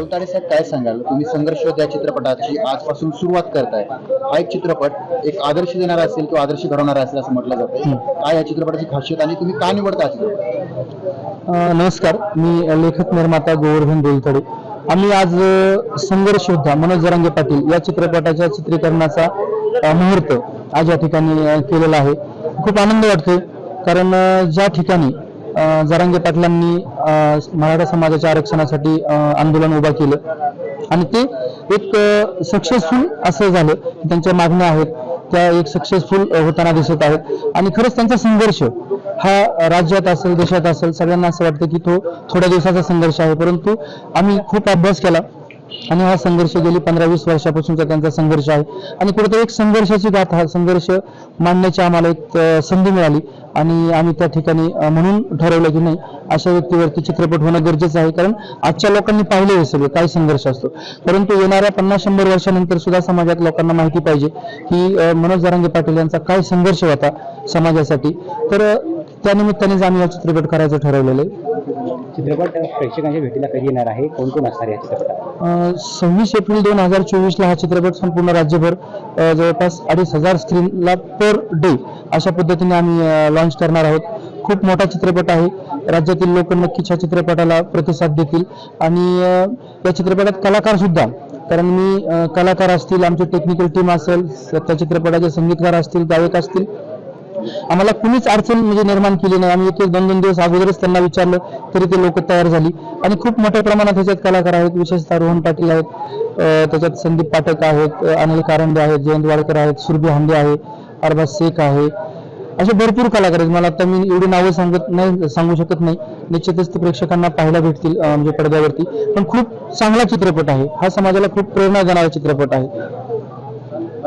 बोलताना साहेब काय सांगाल? तुम्ही संघर्ष या चित्रपटाची आजपासून सुरुवात करताय. हा एक चित्रपट एक आदर्श देणारा असेल किंवा आदर्श घडवणारा असेल असं म्हटलं जातं. काय या चित्रपटाची खासियत आणि तुम्ही का निवडता नमस्कार. मी लेखक निर्माता गोवर्धन देलतडे. आम्ही आज संघर्ष योद्धा मनोज जरांगे पाटील या चित्रपटाच्या चित्रीकरणाचा मुहूर्त आज या ठिकाणी केलेला आहे. खूप आनंद वाटतोय. कारण ज्या ठिकाणी जरांगे पाटलांनी मराठा समाजाच्या आरक्षणासाठी आंदोलन उभा केलं. आणि ते एक सक्सेसफुल असं झालं. त्यांच्या मागण्या आहेत. त्या एक सक्सेसफुल होताना दिसत आहेत. आणि खरंच त्यांचा संघर्ष हा राज्यात असेल देशात असेल सगळ्यांना असं वाटतं की तो थोड्या दिवसाचा संघर्ष आहे. परंतु आम्ही खूप अभ्यास केला. आणि हा संघर्ष गेली पंधरा वीस वर्षापासूनचा त्यांचा संघर्ष आहे. आणि कुठेतरी एक संघर्षाची गाथा हा संघर्ष मांडण्याची आम्हाला एक संधी मिळाली. आणि आम्ही त्या ठिकाणी म्हणून ठरवलं की नाही अशा व्यक्तीवरती चित्रपट होणं गरजेचं आहे. कारण आजच्या लोकांनी पाहिले हे सगळे काय संघर्ष असतो. परंतु येणाऱ्या पन्नास शंभर वर्षानंतर सुद्धा समाजात लोकांना माहिती पाहिजे की मनोज जरांगे पाटील यांचा काय संघर्ष होता समाजासाठी. तर अ, त्यानिमित्तानेच आम्ही हा चित्रपट करायचं ठरवलेलं आहे. चित्रपट प्रेक्षकांच्या भेटीला कधी येणार आहे? कोण कोण असणार या चित्रपटात? सव्वीस एप्रिल दोन हजार चोवीसला हा चित्रपट संपूर्ण राज्यभर जवळपास अडीच हजार स्क्रीनला पर डे अशा पद्धतीने आम्ही लॉन्च करणार आहोत. खूप मोठा चित्रपट आहे. राज्यातील लोक नक्कीच ह्या चित्रपटाला प्रतिसाद देतील. आणि या चित्रपटात कलाकार सुद्धा कारण मी कलाकार असतील आमची टेक्निकल टीम असेल त्या चित्रपटाचे संगीतकार असतील गायक असतील आम्हाला कुणीच अडचण म्हणजे निर्माण केली नाही. आम्ही एक दोन दोन दिवस अगोदरच त्यांना विचारलं तरी ते लोक तयार झाली. आणि खूप मोठ्या प्रमाणात ह्याच्यात कलाकार आहेत विशेषतः रोहन पाटील आहेत त्याच्यात संदीप पाठक आहेत अनिल कारंडे आहेत जयंत वाडकर आहेत सुरभी हांडे आहे अरबाज शेख आहे. असे भरपूर कलाकार आहेत. मला आता मी एवढी नावं सांगत नाही सांगू शकत नाही. निश्चितच ते प्रेक्षकांना पाहायला भेटतील म्हणजे पडद्यावरती. पण खूप चांगला चित्रपट आहे. हा समाजाला खूप प्रेरणा देणारा चित्रपट आहे.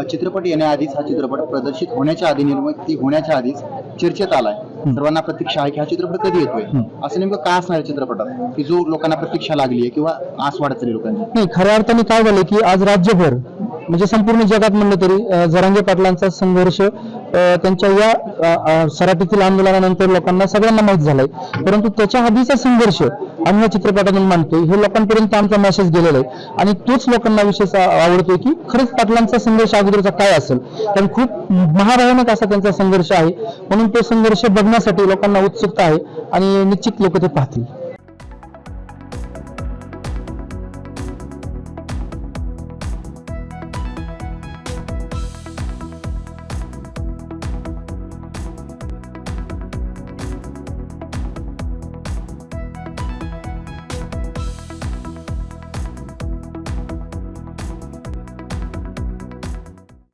चित्रपट येण्याआधीच हा चित्रपट प्रदर्शित होण्याच्या आधी निर्मिती होण्याच्या आधीच चर्चेत आलाय. सर्वांना प्रतीक्षा आहे की हा चित्रपट कधी येतोय? असं नेमकं काय असणार आहे चित्रपटात? की जो लोकांना प्रतीक्षा लागली आहे किंवा आस वाढत लोकांची? नाही खऱ्या अर्थाने काय झालं की आज राज्यभर म्हणजे संपूर्ण जगात म्हणलं तरी जरांगे पाटलांचा संघर्ष त्यांच्या या सराटीतील आंदोलनानंतर लोकांना सगळ्यांना माहीत झालाय. परंतु त्याच्या आधीचा संघर्ष आम्ही या चित्रपटातून मांडतोय हे लोकांपर्यंत आमचा मेसेज गेलेला आहे. आणि तोच लोकांना विशेष आवडतोय की खरंच पाटलांचा संघर्ष अगोदरचा काय असेल? कारण खूप महाभयानक असा त्यांचा संघर्ष आहे. म्हणून तो संघर्ष बघण्यासाठी लोकांना उत्सुकता आहे आणि निश्चित लोक ते पाहतील.